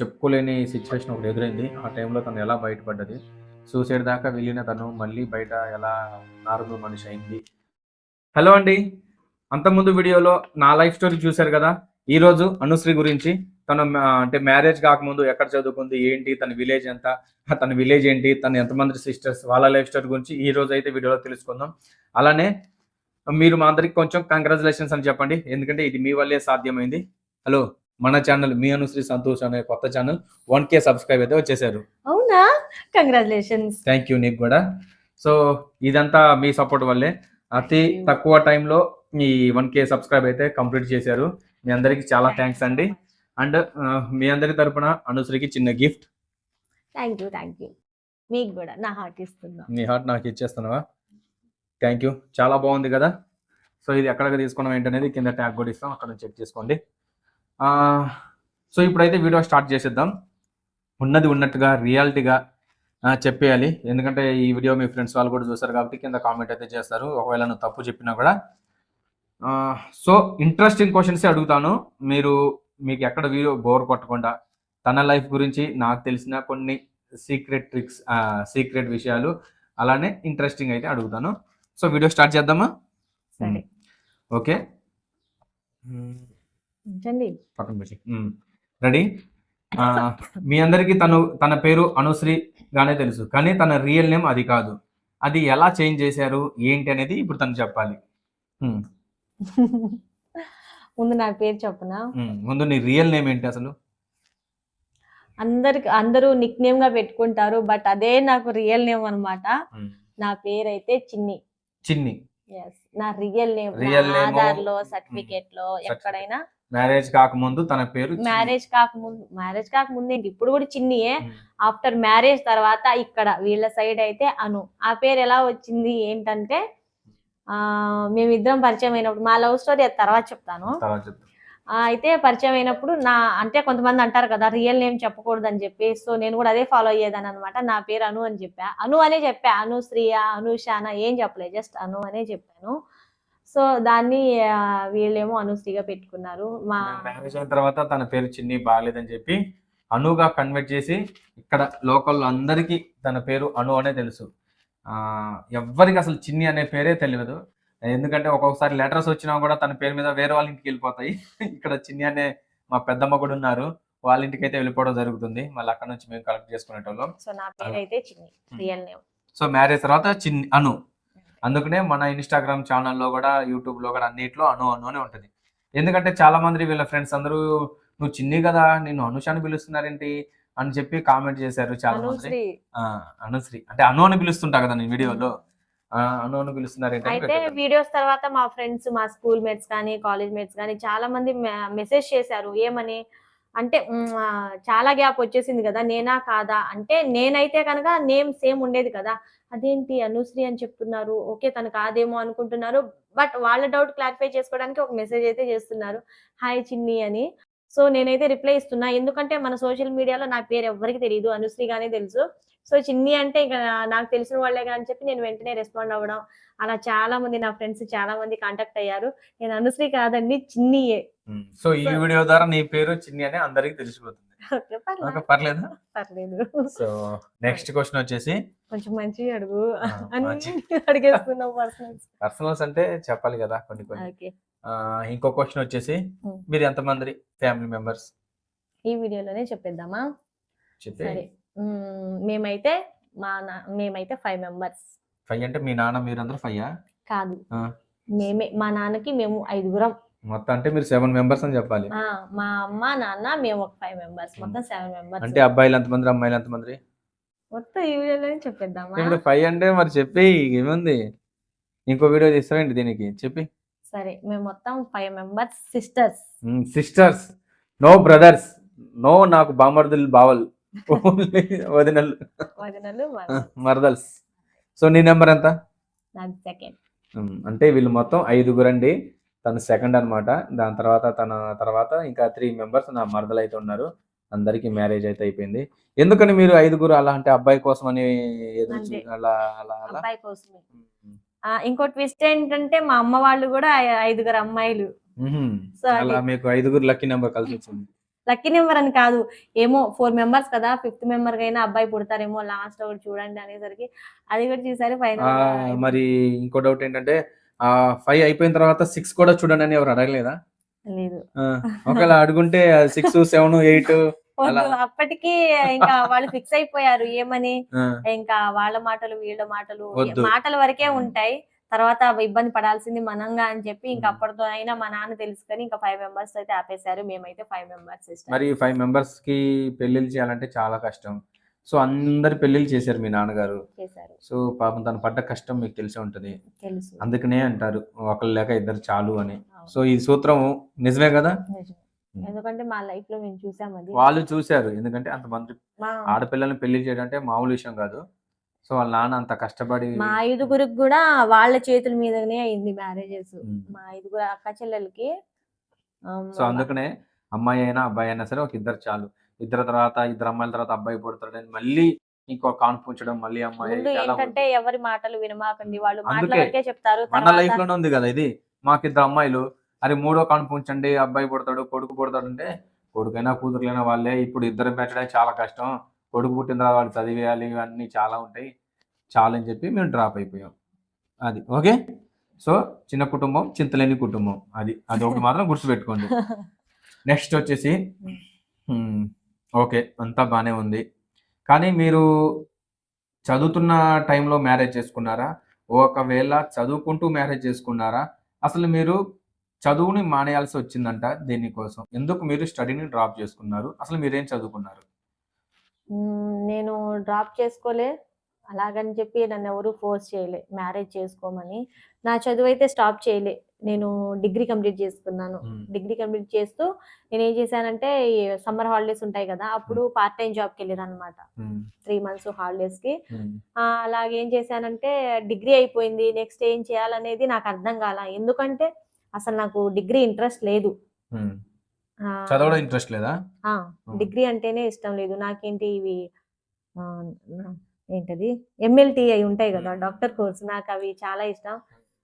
చెప్పుకోలేని సిచ్యువేషన్ ఒకటి ఎదురైంది. ఆ టైంలో తను ఎలా బయటపడ్డది? సూసైడ్ దాకా వెళ్ళిన తను మళ్ళీ బయట ఎలా నార్మల్ మనిషి అయింది? హలో అండి. అంతకుముందు వీడియోలో నా లైఫ్ స్టోరీ చూశారు కదా? ఈ రోజు అనుశ్రీ గురించి తను అంటే మ్యారేజ్ కాకముందు ఎక్కడ చదువుకుంది ఏంటి తన విలేజ్ ఎంత తన విలేజ్ ఏంటి తన ఎంతమంది సిస్టర్స్ వాళ్ళ లైఫ్ స్టోరీ గురించి ఈ రోజు అయితే వీడియోలో తెలుసుకుందాం. అలానే మీరు మా అందరికి కొంచెం కంగ్రాచులేషన్స్ అని చెప్పండి. ఎందుకంటే ఇది మీ వల్లే సాధ్యమైంది. హలో మన ఛానల్ మీ అనుశ్రీ సంతోష్ అనే కొత్త ఛానల్ వన్ కే సబ్స్క్రైబ్ అయితే వచ్చేసారు. అవునా? కంగ్రాచులేషన్స్ థ్యాంక్ యూ నీకు కూడా. సో ఇదంతా మీ సపోర్ట్ వల్లే. అతి తక్కువ టైంలో ఈ వన్ కే సబ్స్క్రైబ్ అయితే కంప్లీట్ చేశారు. మీ అందరికి చాలా థ్యాంక్స్ అండి. అండ్ మీ అందరి తరపున అనుశ్రీకి చిన్న gift thank you thank you మీకు కూడా నా హార్ట్ ఇస్తున్నా. నీ హార్ట్ నాకు ఇచ్చేస్తున్నావా? థ్యాంక్ యూ చాలా బాగుంది కదా. సో ఇది ఎక్కడికి తీసుకున్నాం ఏంటనేది కింద ట్యాగ్ కూడా ఇస్తాం. అక్కడ చెక్ చేసుకోండి. సో ఇప్పుడైతే వీడియో స్టార్ట్ చేసేద్దాం. ఉన్నది ఉన్నట్టుగా రియాలిటీగా చెప్పేయాలి. ఎందుకంటే ఈ వీడియో మీ ఫ్రెండ్స్ వాళ్ళు కూడా చూస్తారు కాబట్టి కింద కామెంట్ అయితే చేస్తారు. ఒకవేళ నువ్వు తప్పు చెప్పినా కూడా. సో ఇంట్రెస్టింగ్ క్వశ్చన్స్ అడుగుతాను. మీరు మీకు ఎక్కడ వీడియో బోర్ కొట్టకుండా తన లైఫ్ గురించి నాకు తెలిసిన కొన్ని సీక్రెట్ ట్రిక్స్ సీక్రెట్ విషయాలు అలానే ఇంట్రెస్టింగ్ అయితే అడుగుతాను. సో వీడియో స్టార్ట్ చేద్దామా? సరే. ఓకే. ఉంచండి పక్కన పెట్టి. రెడీ? మీ అందరికీ తను తన పేరు అనుశ్రీ గానే తెలుసు కానీ తన రియల్ నేమ్ అది కాదు. అది ఎలా చేంజ్ చేశారు ఏంటి అనేది ఇప్పుడు తను చెప్పాలి. ముందు నా పేరు చెప్పనా. ముందు నీ రియల్ నేమ్ ఏంటి అసలు? అందరికి అందరూ నిక్ నేమ్గా పెట్టుకుంటారు బట్ అదే నాకు రియల్ నేమ్ అన్నమాట. మ్మ్. నా పేరు అయితే చిన్ని. చిన్ని నా రియల్ నేమ్ ఆధార్లో సర్టిఫికేట్. లో ఎక్కడైనా మ్యారేజ్ కాకముందు తన పేరు. మ్యారేజ్ కాకముందు మ్యారేజ్ కాకముందు ఏంటి ఇప్పుడు కూడా చిన్నియే. ఆఫ్టర్ మ్యారేజ్ తర్వాత ఇక్కడ వీళ్ళ సైడ్ అయితే అను. ఆ పేరు ఎలా వచ్చింది ఏంటంటే ఆ మేమిద్దరం పరిచయం అయినప్పుడు మా లవ్ స్టోరీ తర్వాత చెప్తాను. తర్వాత చెప్తా. ఆ, అయితే పరిచయం అయినప్పుడు నా అంటే కొంతమంది అంటారు కదా రియల్ నేమ్ చెప్పకూడదు అని చెప్పి సో నేను కూడా అదే ఫాలో అయ్యేదాన్ని అనమాట నా పేరు అను అని చెప్పా. అను అనే చెప్పా. అను శ్రీయ అనుషాన ఏం చెప్పలేదు జస్ట్ అను అనే చెప్పాను. సో దాన్ని వీళ్ళేమో అనుశ్రీగా పెట్టుకున్నారు. మా మ్యారేజ్ అయిన తర్వాత తన పేరు చిన్ని బాగాలేదని చెప్పి అనుగా కన్వర్ట్ చేసి ఇక్కడ లోకల్ అందరికీ తన పేరు అను అనే తెలుసు. ఆ ఎవ్వరికి అసలు చిన్ని అనే పేరే తెలియదు. ఎందుకంటే ఒక్కొక్కసారి లెటర్స్ వచ్చినా కూడా తన పేరు మీద వేరే వాళ్ళ ఇంటికి వెళ్ళిపోతాయి. ఇక్కడ చిన్ని అనే మా పెద్దమ్మ కూడా ఉన్నారు. వాళ్ళ ఇంటికి అయితే వెళ్ళిపోవడం జరుగుతుంది. మళ్ళీ అక్కడ నుంచి మేము కలెక్ట్ చేసుకునేటోళ్ళం. సో నా పేరు అయితే చిన్ని రియల్ నేమ్. సో మ్యారేజ్ తర్వాత చిన్ని అను. అందుకనే మన ఇన్స్టాగ్రామ్ ఛానల్లో కూడా యూట్యూబ్లో కూడా అన్నిట్లో అను అను అనే ఉంటుంది. ఎందుకంటే చాలా మంది వీళ్ళ ఫ్రెండ్స్ అందరూ నువ్వు చిన్ని కదా నిన్ను అనుషాని పిలుస్తున్నారేంటి? అని చెప్పి కామెంట్ చేశారు చాలా మంది. అనుశ్రీ. అంటే అను అని పిలుస్తుంటా కదా నేను వీడియోలో. అను అని అయితే. వీడియోస్ తర్వాత మా ఫ్రెండ్స్ మా స్కూల్ మేట్స్ కానీ కాలేజ్ మేట్స్ కానీ చాలా మంది మెసేజ్ చేశారు. ఏమని? అంటే చాలా గ్యాప్ వచ్చేసింది కదా నేనా కాదా? అంటే నేనైతే కనుక నేమ్ సేమ్ ఉండేది కదా. అదేంటి అనుశ్రీ అని చెప్తున్నారు ఓకే తను కాదేమో అనుకుంటున్నారు బట్ వాళ్ళ డౌట్ క్లారిఫై చేసుకోవడానికి ఒక మెసేజ్ అయితే చేస్తున్నారు. హాయ్ చిన్ని అని. సో నేనైతే రిప్లై ఇస్తున్నా. ఎందుకంటే మన సోషల్ మీడియాలో నా పేరు ఎవరికి తెలియదు అనుశ్రీగానే తెలుసు. సో చిన్ని అంటే ఇక నాకు తెలిసిన వాళ్ళే అని చెప్పి నేను వెంటనే రెస్పాండ్ అవ్వడం. అలా చాలా మంది నా ఫ్రెండ్స్ చాలా మంది కాంటాక్ట్ అయ్యారు. నేను అనుశ్రీ కాదండి చిన్నియే. సో ఈ వీడియో ద్వారా నీ పేరు చిన్ని అని అందరికి తెలిసిపోతుంది. పర్లేదా? పర్లేదు. సో నెక్స్ట్ క్వశ్చన్ వచ్చేసి? కొంచెం అడుగు. అడిగేస్తున్నావు పర్సనల్స్ పర్సనల్స్ అంటే చెప్పాలి కదా కొన్ని కొన్ని. ఇంకో క్వశ్చన్ వచ్చేసి. మీరు ఎంతమంది ఫ్యామిలీ మెంబర్స్ ఈ వీడియోలోనే చెప్పేద్దామా? సరే. మేమైతే మా మేమైతే ఫైవ్ మెంబర్స్ ఫైవ్ అంటే మీ నాన్న మీరందరూ ఫైవ్ కాదు. మేమే మా నాన్నకి మేము ఐదుగురం. మొత్తం అంటే మీరు సెవెన్ మెంబర్స్ అని చెప్పాలి. మా అమ్మ నాన్న మేము ఒక ఫైవ్ మెంబర్స్ మొత్తం సెవెన్ మెంబర్స్ అంటే అబ్బాయిలు ఎంతమంది అమ్మాయిలు ఎంతమంది? మొత్తం ఈ వీడియోలోనే చెప్పేద్దామా? ఇప్పుడు ఫైవ్ అంటే మరి చెప్పి ఏముంది? ఇంకో వీడియో తీస్తావేంటి దీనికి? చెప్పి. సరే మేము మొత్తం five members sisters sisters no brothers no నాకు బామర్దులు బావల్. వదినలు. వదినలు మరదల్స్. సో నీ నెంబర్ ఎంత? నాది సెకండ్ అంటే వీళ్ళు మొత్తం ఐదుగురు అండి. తను సెకండ్ అన్నమాట. దాని తర్వాత తన తర్వాత ఇంకా త్రీ మెంబర్స్ నా మరదలు అయితే ఉన్నారు. అందరికి మ్యారేజ్ అయితే అయిపోయింది. ఎందుకని మీరు ఐదుగురు అలా అంటే అబ్బాయి కోసం అని. అలా అలా అలా? ఇంకో ట్విస్ట్ ఏంటంటే మా అమ్మ వాళ్ళు కూడా ఐదుగురు అమ్మాయిలు. సో అలా మీకు ఐదుగురు లక్కీ నెంబర్ కలిసి వచ్చింది. లక్కీ నెంబర్ అని కాదు. ఏమో ఫోర్ మెంబర్స్ కదా ఫిఫ్త్ మెంబర్ అయినా అబ్బాయి పుడతారేమో లాస్ట్ ఒకటి చూడండి అనేసరికి. అది కూడా చూసారు ఫైనల్ మరి ఇంకో డౌట్ ఏంటంటే ఫైవ్ అయిపోయిన తర్వాత సిక్స్ కూడా చూడండి అని ఎవరు అడగలేదా? లేదు. ఒకవేళ అడుగుంటే సిక్స్ సెవెన్ ఎయిట్ అప్పటికి ఇంకా వాళ్ళు ఫిక్స్ అయిపోయారు ఏమని? ఇంకా వాళ్ళ మాటలు వీళ్ళ మాటలు. మాటల వరకే. ఉంటాయి. తర్వాత ఇబ్బంది పడాల్సింది మనంగా అని చెప్పి ఇంకా. అప్పటితో అయినా మా నాన్న తెలుసుకొని ఇంకా ఫైవ్ మెంబర్స్ అయితే ఆపేశారు. మేమైతే ఫైవ్ మెంబర్స్ మరి ఫైవ్ మెంబర్స్కి పెళ్ళిళ్ళు చేయాలంటే చాలా కష్టం. సో అందరి పెళ్ళిళ్ళు చేశారు మీ నాన్నగారు. సో పాపం తను పడ్డ కష్టం మీకు తెలిసే ఉంటది. అందుకనే అంటారు ఒకళ్ళు లేక ఇద్దరు చాలు అని. సో ఈ సూత్రం నిజమే కదా. ఎందుకంటే మా లైఫ్లో మేము చూసాం అది. వాళ్ళు చూశారు ఎందుకంటే అంతమంది ఆడపిల్లల్ని పెళ్ళి చేయడం అంటే మామూలు విషయం కాదు. సో వాళ్ళ నాన్న అంత కష్టపడి మా ఐదుగురికి కూడా వాళ్ళ చేతుల మీదనే అయింది మ్యారేజెస్. మా ఐదుగురు అక్క చెల్లెలకి సో అందుకనే అమ్మాయి అయినా అబ్బాయి అయినా సరే ఒక ఇద్దరు చాలు. ఇద్దరు తర్వాత ఇద్దరు అమ్మాయిల తర్వాత అబ్బాయి పుడతాడని మళ్ళీ ఇంకో కాన్పు ఉంచడం మళ్ళీ అమ్మాయి ఏంటంటే ఎవరి మాటలు వినమాకండి. వాళ్ళు చెప్తారు మన లైఫ్లోనే ఉంది కదా ఇది. మాకు ఇద్దరు అమ్మాయిలు అరే మూడో కాన్పు ఉంచండి అబ్బాయి పుడతాడు కొడుకు పుడతాడు అంటే కొడుకైనా కూతురులైనా వాళ్ళే. ఇప్పుడు ఇద్దరు పెంచడం చాలా కష్టం. కొడుకు పుట్టిన తర్వాత వాడు చదివేయాలి ఇవన్నీ చాలా ఉంటాయి. చాలు అని చెప్పి మేము డ్రాప్ అయిపోయాం. అది ఓకే? సో చిన్న కుటుంబం చింతలేని కుటుంబం. అది అది ఒకటి మాత్రం గుర్తుపెట్టుకోండి. నెక్స్ట్ వచ్చేసి ఓకే అంతా బాగానే ఉంది. కానీ మీరు చదువుతున్న టైంలో మ్యారేజ్ చేసుకున్నారా? ఒకవేళ చదువుకుంటూ మ్యారేజ్ చేసుకున్నారా? అసలు మీరు చదువుని మానేయాల్సి వచ్చిందంట దీనికోసం ఎందుకు మీరు స్టడీని డ్రాప్ చేసుకున్నారు? అసలు మీరేం చదువుకున్నారు? నేను డ్రాప్ చేసుకోలే. అలాగని చెప్పి నన్ను ఎవరు ఫోర్స్ చేయలే. మ్యారేజ్ చేసుకోమని. నా చదువు అయితే స్టాప్ చేయలే. నేను డిగ్రీ కంప్లీట్ చేసుకున్నాను. డిగ్రీ కంప్లీట్ చేస్తూ నేను ఏం చేశానంటే సమ్మర్ హాలిడేస్ ఉంటాయి కదా అప్పుడు పార్ట్ టైం జాబ్కి వెళ్ళాను అనమాట త్రీ మంత్స్ హాలిడేస్కి అలాగే ఏం చేశానంటే డిగ్రీ అయిపోయింది నెక్స్ట్ ఏం చేయాలనేది నాకు అర్థం కాల. ఎందుకంటే అసలు నాకు డిగ్రీ ఇంట్రెస్ట్ లేదు. చదవడం ఇంట్రెస్ట్ లేదా? డిగ్రీ అంటేనే ఇష్టం లేదు. నాకేంటి ఇవి ఏంటది? ఎంఎల్టీ అవి ఉంటాయి కదా డాక్టర్ కోర్స్. నాకు అవి చాలా ఇష్టం.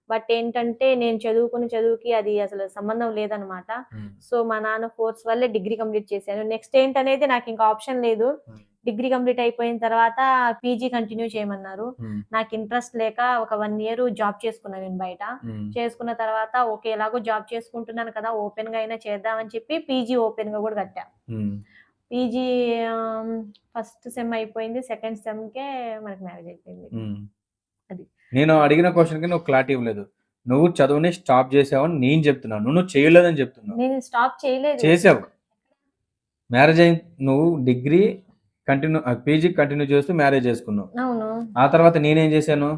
బట్ ఏంటంటే నేను చదువుకుని చదువుకి అది అసలు సంబంధం లేదనమాట. సో మా నాన్న ఫోర్స్ వల్లే డిగ్రీ కంప్లీట్ చేశాను. నెక్స్ట్ ఏంటనేది నాకు ఇంకా ఆప్షన్ లేదు. డిగ్రీ కంప్లీట్ అయిపోయిన తర్వాత పీజీ కంటిన్యూ చేయమన్నారు. నాకు ఇంట్రెస్ట్ లేక ఒక వన్ ఇయర్ జాబ్ చేసుకున్నాను నేను బయట. చేసుకున్న తర్వాత ఓకే ఎలాగో జాబ్ చేసుకుంటున్నాను కదా ఓపెన్గా అయినా చేద్దామని చెప్పి పీజీ ఓపెన్గా కూడా కట్టా. పీజీ ఫస్ట్ సెమ్ అయిపోయింది సెకండ్ సెమ్ కే మనకి మ్యారేజ్ అయిపోయింది. అది. నేను అడిగిన క్వశ్చన్కి నువ్వు క్లారిటీ ఇవ్వలేదు. నువ్వు చదువుని స్టాప్ చేసావని నేను చెప్తున్నాను. నువ్వు చేయలేదని చెప్తున్నావు. నేను స్టాప్ చేయలేదు. చేసావు. మ్యారేజ్ అయిన నువ్వు డిగ్రీ కంటిన్యూ పీజీ కంటిన్యూ చేస్తూ మ్యారేజ్ చేసుకున్నావు. అవును. ఆ తర్వాత నేనేం చేశాను?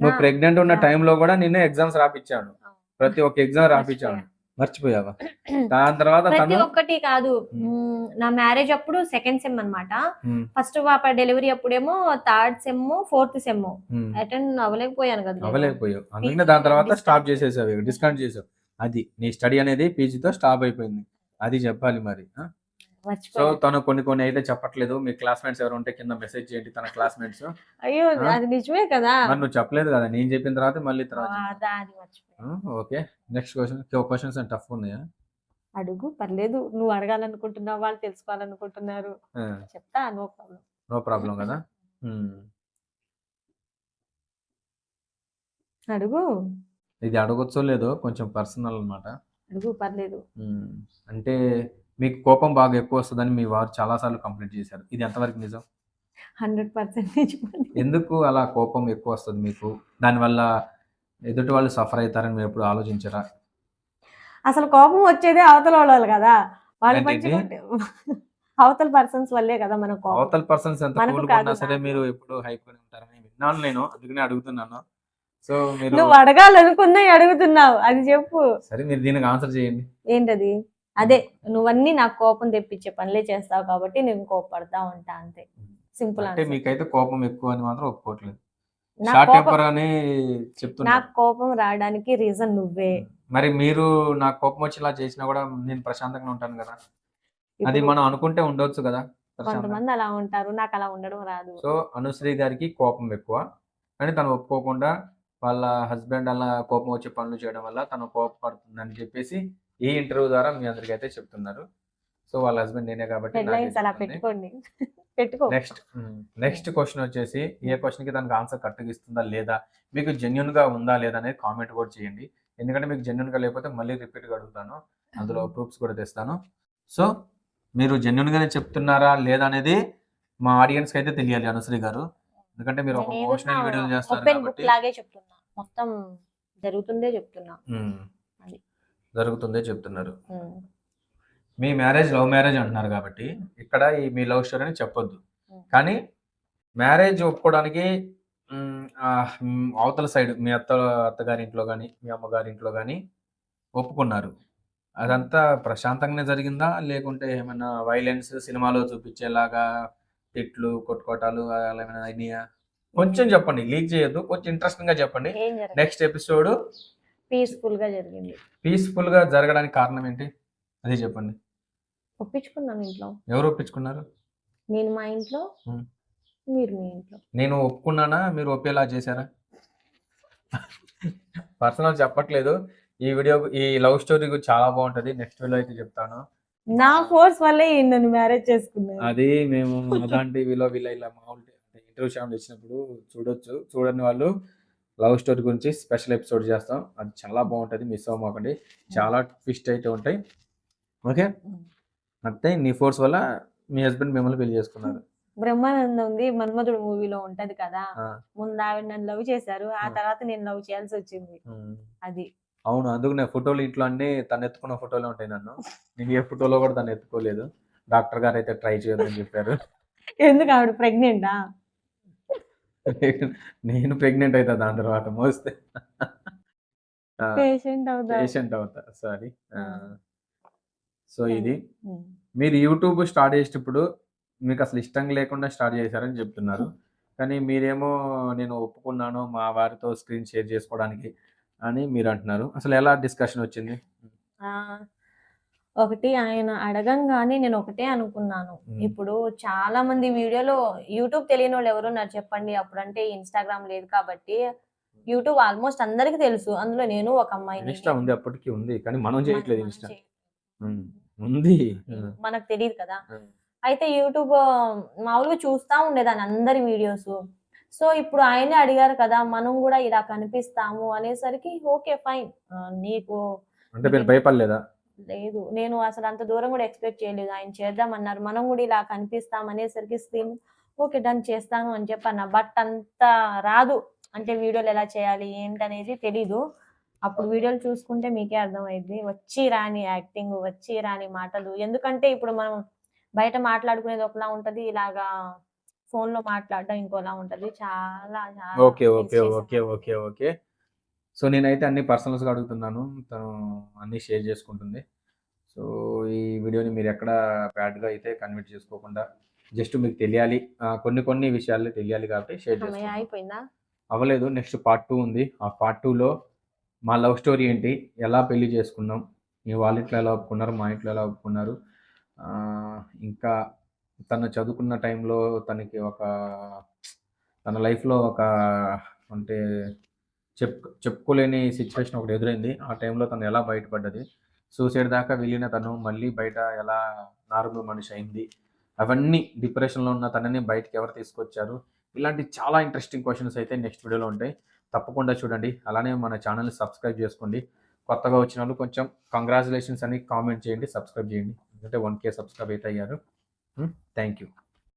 నువ్వు ప్రెగ్నెంట్ ఉన్న టైంలో కూడా నిన్నే ఎగ్జామ్స్ రాపిచ్చాను. ప్రతి ఒక్క ఎగ్జామ్ రాపిచ్చాను. మర్చిపోయావా? దాని తర్వాత ప్రతి ఒక్కటి కాదు. నా మ్యారేజ్ అప్పుడు సెకండ్ సెమ్ అన్నమాట. ఉమ్, ఫస్ట్ పాప డెలివరీ అప్పుడేమో third sem fourth sem attend అవ్వలేకపోయాను కదా. అవ్వలేకపోయావు. అందుకనే దాని తర్వాత. స్టాప్ చేసేసావు డిస్కౌంట్ చేసావు. అది నీ స్టడీ అనేది పీజీతో స్టాప్ అయిపోయింది. అది చెప్పాలి మరి? సో. తను కొన్ని కొన్ని అయితే చెప్పట్లేదు. మీ క్లాస్మేట్స్ ఎవరు ఉంటే కింద మెసేజ్ చేయండి తన క్లాస్మేట్స్. అయ్యో? అది నిజమే కదా? మరి నువ్వు చెప్పలేదు కదా? నేను చెప్పిన తర్వాత మళ్ళీ తర్వాత okay. Next question questions tough ఉన్నాయా? అడుగు పర్లేదు. నువ్వు అడగాలనుకుంటున్నావు? వాళ్ళు తెలుసుకోవాలనుకుంటున్నారు. చెప్తా నో ప్రాబ్లం నో ప్రాబ్లం కదా. అడుగు. ఇది అడగొచ్చో లేదో కొంచెం పర్సనల్ అన్నమాట. అడుగు పర్లేదు. అంటే మీకు కోపం బాగా ఎక్కువ వస్తుందని మీ వారు చాలాసార్లు కంప్లైంట్ చేశారు. ఇది ఎంతవరకు నిజం? హండ్రెడ్ పర్సెంటేజ్ ఎందుకు అలా కోపం ఎక్కువ వస్తుంది మీకు? దానివల్ల ఎదుటి వాళ్ళు సఫర్ అవుతారని మీరు ఎప్పుడు ఆలోచించరా? అసలు కోపం వచ్చేదే అవతల వాళ్ళు కదా? వాళ్ళు అవతల పర్సన్స్ వల్లే కదా మన అవతల పర్సన్స్ ఎంత మనకు కూల్ కాదు, ఉన్నా సరే. మీరు ఎప్పుడు హైప్ ఉంటారని విన్నాను నేను అందుకనే అడుగుతున్నాను. సో మీరు నువ్వు అడగాలనుకున్నా అడుగుతున్నావు అది చెప్పు. సరే మీరు దీనికి ఆన్సర్ చేయండి. ఏంటది? అదే నువ్వన్నీ నాకు కోపం తెప్పించే పనులే చేస్తావు కాబట్టి నేను కోపడతా ఉంటా అంతే. సింపుల్ అంటే మీకైతే కోపం ఎక్కువ అని మాత్రం ఒప్పుకోవట్లేదు. నాకు కోపం రావడానికి రీజన్ నువ్వే. మరి మీరు నాకు కోపం వచ్చి ఇలా చేసినా కూడా నేను ప్రశాంతంగా ఉంటాను కదా? అది మనం అనుకుంటే ఉండొచ్చు కదా కొంతమంది అలా ఉంటారు నాకు అలా ఉండడం రాదు. సో అనుశ్రీ గారికి కోపం ఎక్కువ. కానీ తను ఒప్పుకోకుండా వాళ్ళ హస్బెండ్ అలా కోపం వచ్చి పనులు చేయడం వల్ల తను కోపపడుతుందని చెప్పేసి ఈ ఇంటర్వ్యూ ద్వారా మీ అందరికీ అయితే చెప్తున్నారు. సో వాళ్ళ హస్బెండ్ నేనే కాబట్టి నెక్స్ట్ నెక్స్ట్ క్వశ్చన్ వచ్చేసి ఏ క్వశ్చన్కి దానికి ఆన్సర్ కరెక్ట్గా ఇస్తుందా లేదా మీకు జెన్యున్గా ఉందా లేదా అనేది కామెంట్ కూడా చేయండి. ఎందుకంటే మీకు జెన్యున్గా లేకపోతే మళ్ళీ రిపీట్గా అడుగుతాను. అందులో ప్రూఫ్స్ కూడా తెస్తాను. సో మీరు జెన్యున్ గానే చెప్తున్నారా లేదా అనేది మా ఆడియన్స్కి అయితే తెలియాలి అనుశ్రీ గారు. ఎందుకంటే మీరు ఒక మోషనల్ వీడియోలు చేస్తారు కాబట్టి మొత్తం జరుగుతుందే చెప్తున్నా. జరుగుతుందే చెప్తున్నారు. మీ మ్యారేజ్ లవ్ మ్యారేజ్ అంటున్నారు కాబట్టి ఇక్కడ ఈ మీ లవ్ స్టోరీ అని చెప్పొద్దు. కానీ మ్యారేజ్ ఒప్పుకోవడానికి అవతల సైడ్ మీ అత్త అత్తగారి ఇంట్లో కానీ మీ అమ్మగారి ఇంట్లో కానీ ఒప్పుకున్నారు. అదంతా ప్రశాంతంగానే జరిగిందా? లేకుంటే ఏమైనా వైలెన్స్ సినిమాలో చూపించేలాగా తిట్లు కొట్టుకోటాలు అలా ఏమైనా అయినాయా? కొంచెం చెప్పండి. లీక్ చేయొద్దు. కొంచెం ఇంట్రెస్టింగ్గా చెప్పండి. నెక్స్ట్ ఎపిసోడ్ పీస్ఫుల్గా జరిగింది. పీస్ఫుల్గా జరగడానికి కారణం ఏంటి? అది చెప్పండి. ఒప్పించుకున్నాం ఇంట్లో. ఎవరు ఒప్పించుకున్నారు? నేను మా ఇంట్లో. మీరు మీ ఇంట్లో. నేను ఒప్పుకున్నానా? మీరు ఒప్పేలా చేశారా? పర్సనల్ చెప్పట్లేదు. ఈ వీడియో ఈ లవ్ స్టోరీ చాలా బాగుంటది. నెక్స్ట్ వీడియో అయితే చెప్తాను. నా ఫోర్స్ వల్లే నన్ను మ్యారేజ్ చేసుకున్నాను అది మేము అలాంటి టీవీలో వీళ్ళ ఇలా మామూలు ఇంటర్వ్యూ ఛానల్ ఇచ్చినప్పుడు చూడొచ్చు. చూడని వాళ్ళు లవ్ స్టోరీ గురించి స్పెషల్ ఎపిసోడ్ చేస్తాం. అది చాలా బాగుంటది. మిస్ అవ్వమాకండి చాలా ట్విస్ట్ అయితే ఉంటాయి. ఓకే? అంటే నీ ఫోర్స్ వల్ల మీ హస్బెండ్ మిమ్మల్ని పెళ్ళి చేసుకున్నారు. బ్రహ్మానందం ఉంది. మన్మధుడు మూవీలో ఉంటది కదా. ముందు ఆవిడ నన్ను లవ్ చేశారు. ఆ. తర్వాత నేను లవ్ చేయాల్సి వచ్చింది. అది. అవును. అందుకు నేను ఫోటోలు ఇంట్లో అన్ని తను ఎత్తుకున్న ఫోటోలు ఉంటాయి నన్ను. నేను ఏ ఫోటోలో కూడా తను ఎత్తుకోలేదు. డాక్టర్ గారు అయితే ట్రై చేయొద్దని చెప్పారు. ఎందుకు ఆవిడ ప్రెగ్నెంటా? నేను ప్రెగ్నెంట్ అవుతా దాని తర్వాత మోస్తే. పేషెంట్ అవుతా. పేషెంట్ అవుతా. సారీ. సో. ఇది. మీరు యూట్యూబ్ స్టార్ట్ చేసేటప్పుడు మీకు అసలు ఇష్టం లేకుండా స్టార్ట్ చేశారని చెప్తున్నారు. కానీ మీరేమో నేను ఒప్పుకున్నాను మా వారితో స్క్రీన్ షేర్ చేసుకోవడానికి అని మీరు అంటున్నారు. అసలు ఎలా డిస్కషన్ వచ్చింది? ఒకటి ఆయన అడగంగానే నేను ఒకటే అనుకున్నాను. ఇప్పుడు చాలా మంది వీడియోలో యూట్యూబ్ తెలియని వాళ్ళు ఎవరు ఉన్నారు చెప్పండి. అప్పుడంటే ఇన్స్టాగ్రామ్ లేదు కాబట్టి యూట్యూబ్ ఆల్మోస్ట్ అందరికి తెలుసు. అందులో నేను ఒక ఇన్స్టా ఉంది అప్పటికి ఉంది. కానీ మనం చేయట్లేదు ఇన్స్టా. ఉంది. మనకు తెలియదు కదా. అయితే యూట్యూబ్ మామూలుగా చూస్తా ఉండేదాన్ని అందరి వీడియోస్. సో ఇప్పుడు ఆయనే అడిగారు కదా మనం కూడా ఇలా కనిపిస్తాము అనేసరికి ఓకే ఫైన్. నీకు అంటే మీరు భయపడలేదా? లేదు. నేను అసలు అంత దూరం కూడా ఎక్స్పెక్ట్ చేయలేదు. ఆయన చేద్దామన్నారు. మనం కూడా ఇలా కనిపిస్తాం అనేసరికి స్క్రీన్ ఓకే డన్ చేస్తాను అని చెప్పన్న. బట్ అంత రాదు. అంటే వీడియోలు ఎలా చేయాలి ఏంటనేది తెలీదు. అప్పుడు వీడియోలు చూసుకుంటే మీకే అర్థమైంది వచ్చి రాని యాక్టింగ్ వచ్చి రాని మాటలు. ఎందుకంటే ఇప్పుడు మనం బయట మాట్లాడుకునేది ఒకలా ఉంటది. ఇలాగా ఫోన్లో మాట్లాడడం ఇంకోలా ఉంటది. చాలా చాలా okay okay. Okay okay okay. So నేనైతే అన్ని పర్సనల్స్గా అడుగుతున్నాను. తను అన్ని షేర్ చేసుకుంటుంది. సో ఈ వీడియోని మీరు ఎక్కడ bad గా అయితే కన్వర్ట్ చేసుకోకుండా జస్ట్ మీకు తెలియాలి. కొన్ని కొన్ని విషయాలు తెలియాలి కాబట్టి షేర్ అయిపోయిందా? అవ్వలేదు. నెక్స్ట్ పార్ట్ టూ ఉంది. ఆ పార్ట్ టూలో మా లవ్ స్టోరీ ఏంటి? ఎలా పెళ్ళి చేసుకున్నాం? మీ వాళ్ళ ఇంట్లో ఎలా ఒప్పుకున్నారు? మా ఇంట్లో ఎలా ఒప్పుకున్నారు? ఇంకా తను చదువుకున్న టైంలో తనకి ఒక తన లైఫ్లో ఒక అంటే చెప్ చెప్పుకోలేని సిచ్యువేషన్ ఒకటి ఎదురైంది. ఆ టైంలో తను ఎలా బయటపడ్డది? సూసైడ్ దాకా వెళ్ళిన తను మళ్ళీ బయట ఎలా నార్మల్ మనిషి అయింది? అవన్నీ డిప్రెషన్లో ఉన్న తనని బయటకు ఎవరు తీసుకొచ్చారు? ఇలాంటి చాలా ఇంట్రెస్టింగ్ క్వశ్చన్స్ అయితే నెక్స్ట్ వీడియోలో ఉంటాయి. తప్పకుండా చూడండి. అలానే మన ఛానల్ని సబ్స్క్రైబ్ చేసుకోండి. కొత్తగా వచ్చిన వాళ్ళు కొంచెం కంగ్రాచులేషన్స్ అని కామెంట్ చేయండి సబ్స్క్రైబ్ చేయండి. ఎందుకంటే వన్ కే సబ్స్క్రైబ్ అయితే అయ్యారు. Hmm? Thank you